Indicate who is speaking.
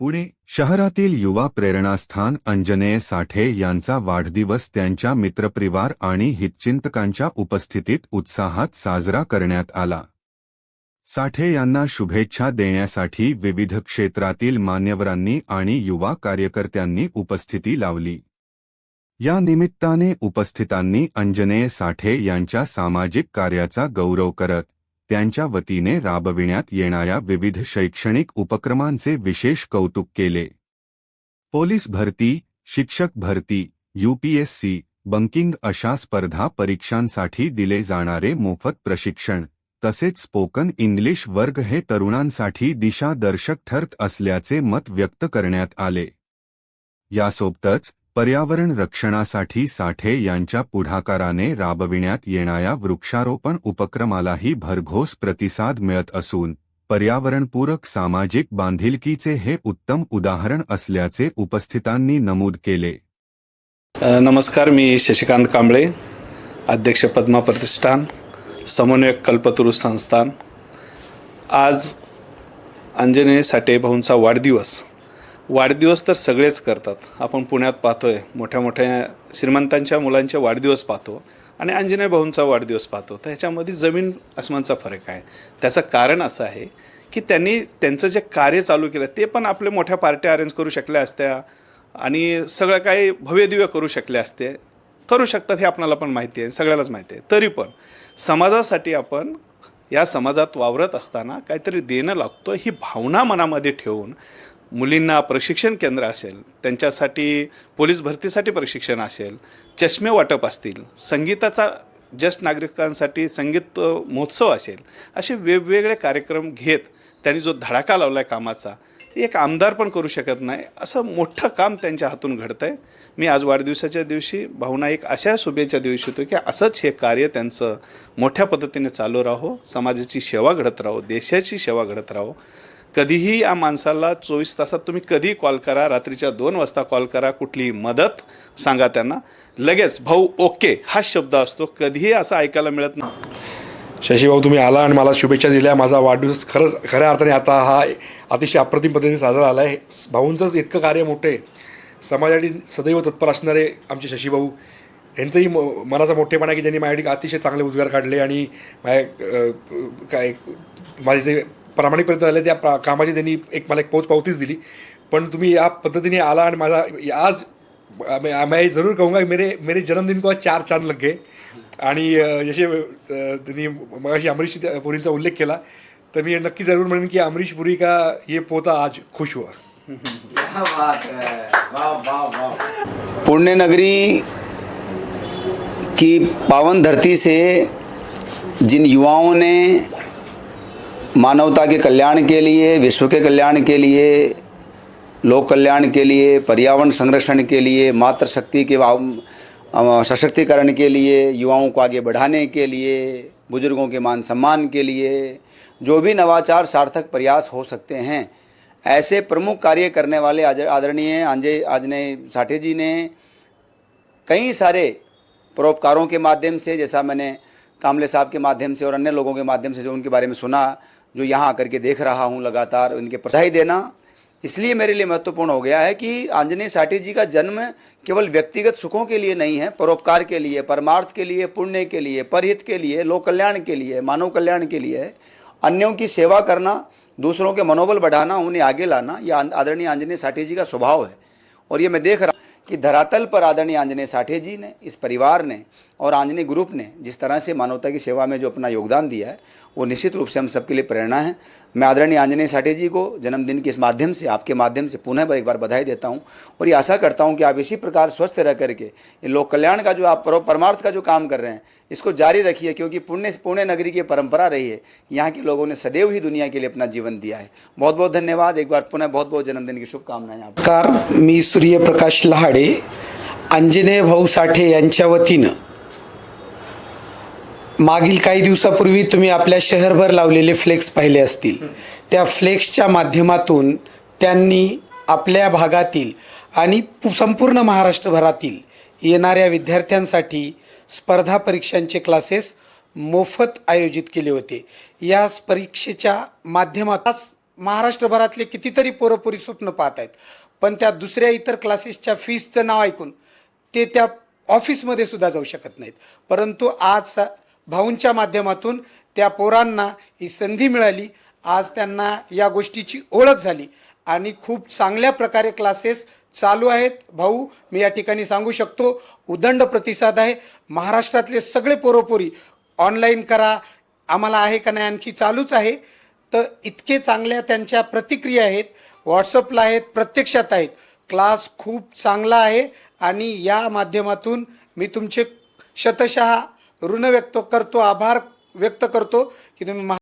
Speaker 1: पुणे शहरातील युवा प्रेरणास्थान अंजनेय साठे यांचा वाढदिवस त्यांच्या मित्रपरिवार आणि हितचिंतकांच्या उपस्थितीत उत्साहात साजरा करण्यात आला. साठे यांना शुभेच्छा देण्यासाठी विविध क्षेत्रातील मान्यवरांनी आणि युवा कार्यकर्त्यांनी उपस्थिती लावली. या निमित्ताने उपस्थितांनी अंजनेय साठे यांच्या सामाजिक कार्याचा गौरव करत त्यांच्या वतीने राबविण्यात येणाऱ्या विविध शैक्षणिक उपक्रमांचे विशेष कौतुक केले. पोलीस भरती शिक्षक भरती यूपीएससी बंकिंग अशा स्पर्धा परीक्षांसाठी दिले जाणारे मोफत प्रशिक्षण तसेच स्पोकन इंग्लिश वर्ग हे तरुणांसाठी दिशादर्शक ठरत असल्याचे मत व्यक्त करण्यात आले. यासोबतच पर्यावरण रक्षणासाठी साठे यांच्या पुढाकाराने राबविण्यात येणाऱ्या वृक्षारोपण उपक्रमालाही भरघोस प्रतिसाद मिळत असून पर्यावरणपूरक सामाजिक बांधिलकीचे हे उत्तम उदाहरण असल्याचे उपस्थितांनी नमूद केले.
Speaker 2: नमस्कार मी शशिकांत कांबळे अध्यक्ष पद्मा प्रतिष्ठान समन्वयक कल्पतरू संस्थान. आज अंजनेय साठे भाऊंचा वाढदिवस. वाढदिवस तर सगळेच करतात. आपण पुण्यात पाहतोय मोठ्या मोठ्या श्रीमंतांच्या मुलांचे वाढदिवस पाहतो आणि अंजनेय भाऊंचा वाढदिवस पाहतो. तर ह्याच्यामध्ये जमीन आसमानचा फरक आहे. त्याचं कारण असं आहे की त्यांनी त्यांचं जे कार्य चालू केलं ते पण आपले मोठ्या पार्ट्या अरेंज करू शकल्या असत्या आणि सगळं काही भव्यदिव्य करू शकले असते. करू शकतात हे आपणाला पण माहिती आहे सगळ्यालाच माहिती आहे. तरी पण समाजासाठी आपण या समाजात वावरत असताना काहीतरी देणं लागतो ही भावना मनामध्ये ठेवून मुलींना प्रशिक्षण केंद्र असेल त्यांच्यासाठी पोलीस भरतीसाठी प्रशिक्षण असेल चष्मे वाटप असतील संगीताचा ज्येष्ठ नागरिकांसाठी संगीत महोत्सव असेल असे वेगवेगळे कार्यक्रम घेत त्यांनी जो धडाका लावला आहे कामाचा एक आमदार पण करू शकत नाही असं मोठं काम त्यांच्या हातून घडतं आहे मी आज वाढदिवसाच्या दिवशी भावना एक अशा शुभेच्छा देऊ इच्छितो की असंच हे कार्य त्यांचं मोठ्या पद्धतीने चालू राहो समाजाची सेवा घडत राहो देशाची सेवा घडत राहो. कधीही या माणसाला चोवीस तासात तुम्ही कधी कॉल करा रात्रीच्या दोन वाजता कॉल करा कुठलीही मदत सांगा त्यांना. लगेच भाऊ ओके. हा शब्द असतो कधीही असं ऐकायला मिळत नाही.
Speaker 3: शशीभाऊ तुम्ही आला आणि मला शुभेच्छा दिल्या. माझा वाढदिवस खरंच खऱ्या अर्थाने आता हा अतिशय अप्रतिम पद्धतीने साजरा आला आहे. भाऊंचंच इतकं कार्य मोठं. आहे समाजासाठी सदैव तत्पर असणारे आमचे शशीभाऊ यांचंही म मनाचा मोठेपणा आहे की त्यांनी माझ्यासाठी अतिशय चांगले उद्गार काढले आणि माझ्या काय माझे जे प्रामाणिकपर्यंत झाले त्या प्रा कामाची त्यांनी एक मला एक पोच पावतीच दिली. पण तुम्ही या पद्धतीने आला आणि माझा आज मैं मैं ज़रूर कहूँगा कि मेरे मेरे जन्मदिन को आज चार चांद लग गए. आणि जसे त्यांनी मगाशी अमरीश पुरींचा उल्लेख केला. तर मी नक्की जरूर म्हणेन की अमरीश पुरी का ये पोता आज खुश हुआ.
Speaker 4: पुण्य नगरी की पावन धरती से जिन युवाओं ने मानवता के कल्याण के लिए, विश्व के कल्याण के लिए, लोक कल्याण के लिए, पर्यावरण संरक्षण के लिए मातृशक्ति के सशक्तिकरण के लिए, युवाओं को आगे बढ़ाने के लिए, बुज़ुर्गों के मान सम्मान के लिए, जो भी नवाचार सार्थक प्रयास हो सकते हैं। ऐसे प्रमुख कार्य करने वाले आदर- आदरणीय आंजे, आजने साठे जी ने कई सारे परोपकारों के माध्यम से, जैसा मैंने कामले साहब के माध्यम से और अन्य लोगों के माध्यम से जो उनके बारे में सुना जो यहाँ आकर के देख रहा हूँ लगातार उनके प्रोत्साही देना, इसलिए मेरे लिए महत्वपूर्ण हो गया है कि आंजनेय साठी जी का जन्म केवल व्यक्तिगत सुखों के लिए नहीं है, परोपकार के लिए, परमार्थ के लिए, पुण्य के लिए, परहित के लिए, लोक कल्याण के लिए, मानव कल्याण के लिए, अन्यों की सेवा करना, दूसरों के मनोबल बढ़ाना, उन्हें आगे लाना, यह आदरणीय आंजनेय साठी जी का स्वभाव है। और ये मैं देख रहा कि धरातल पर आदरणीय आंजनेय साठे जी ने, इस परिवार ने और आंजनेय ग्रुप ने जिस तरह से मानवता की सेवा में जो अपना योगदान दिया है, वो निश्चित रूप से हम सबके लिए प्रेरणा है। मैं आदरणीय आंजनेय साठे जी को जन्मदिन के इस माध्यम से, आपके माध्यम से पुनः एक बार बधाई देता हूँ और ये आशा करता हूँ कि आप इसी प्रकार स्वस्थ रह करके लोक कल्याण का जो आप परमार्थ का जो काम कर रहे हैं इसको जारी रखिए क्योंकि पुण्य पुण्य नगरी की परंपरा रही है। यहाँ के लोगों ने सदैव ही दुनिया के लिए अपना जीवन दिया है। बहुत बहुत धन्यवाद। एक बार पुनः बहुत बहुत जन्मदिन की शुभकामनाएं
Speaker 5: नमस्कार मी सूर्यप्रकाश लहाडे अंजनेय भाऊ साठे यांच्या वतीनं. मागील काही दिवसापूर्वी तुम्ही आपल्या शहरभर लावलेले फ्लेक्स पाहिले असतील. त्या फ्लेक्सच्या माध्यमातून त्यांनी आपल्या भागातील आणि संपूर्ण महाराष्ट्रभरातील येणाऱ्या विद्यार्थ्यांसाठी स्पर्धा परीक्षांचे क्लासेस मोफत आयोजित केले होते. या परीक्षेच्या माध्यमातच महाराष्ट्रभरातले कितीतरी पोरपुरी स्वप्न पाहत आहेत. पण त्या दुसऱ्या इतर क्लासेसच्या फीसचं नाव ऐकून ते त्या ऑफिसमध्ये सुद्धा जाऊ शकत नाहीत. परंतु आज भाऊंच्या माध्यमातून त्या पोरांना ही संधी मिळाली. आज त्यांना या गोष्टीची ओळख झाली. आणि खूप चांगल्या प्रकारे क्लासेस चालू आहेत. भाऊ मी या ठिकाणी सांगू शकतो उदंड प्रतिसाद आहे. महाराष्ट्रातले सगळे पोरोपोरी ऑनलाईन करा. आम्हाला आहे का नाही आणखी चालूच आहे. तर इतके चांगल्या त्यांच्या प्रतिक्रिया आहेत. व्हॉट्सअपला आहेत प्रत्यक्षात आहेत. क्लास खूप चांगला आहे आणि या माध्यमातून मी तुमचे शतशः ऋण व्यक्त करतो आभार व्यक्त करतो की तुम्ही